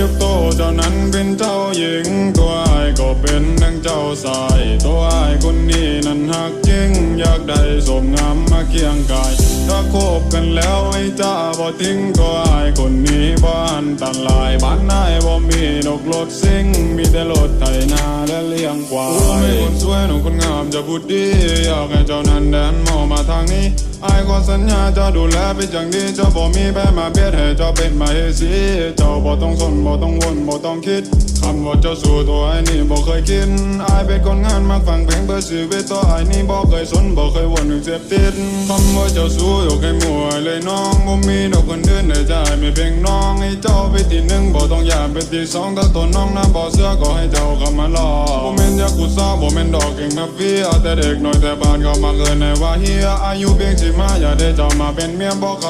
ยกโตเจ้านั้นเป็นเจ้าหญิง ตัวไอ้ก็เป็นนังเจ้าสาย ตัวไอ้คนนี้นั้นหักจริง อยากได้สมงามมาเคียงกาย ถ้าคบกันแล้วไอ้จ้าบ่ทิ้งตัวไอ้คนนี้บ้านตันลายบ้านนายบ่มีนกรถซิ่ง มีแต่รถไถนาและเลี้ยงควาย หนุ่มคนงามจะพูดดีอยากให้เจ้านั้นแดนมองมาทางนี้ไอายขอสัญญาจะดูแลเป็นอย่างดีเจ้าบ่มีแพ้มาเบียดให้เจ้าเป็นมาเฮสีเจ้าบ่ต้องสนบ่ต้องวนบ่ต้องคิดคำว่าเจ้าสู่ตัวไอ้นี่บ่เคยคิดอายเป็นคนงานมักฟังเพลงเพื่อชีวิตตัวไอ้นี่บ่เคยสนบ่เคยวนถึงเสพติดคำว่าเจ้าสู่ยกให้มั่วเลยน้องบ่มีดอกคนเดินในใจไม่เพียงน้องให้เจ้าไปที่หนึ่งบ่ต้องอยากเป็นที่สองถ้าตัวน้องนะบ่เสื้อก็ให้เจ้าเข้ามาลอบ่แม่นยา กูซ่าบ่แม่นดอกเก่งมาเฟียแต่เด็กน้อยแต่บ้านก็มาเกินในว่าเฮียอายุเพียงสิบห้าอย่าได้เจ้ามาเป็นเมียบ่เขา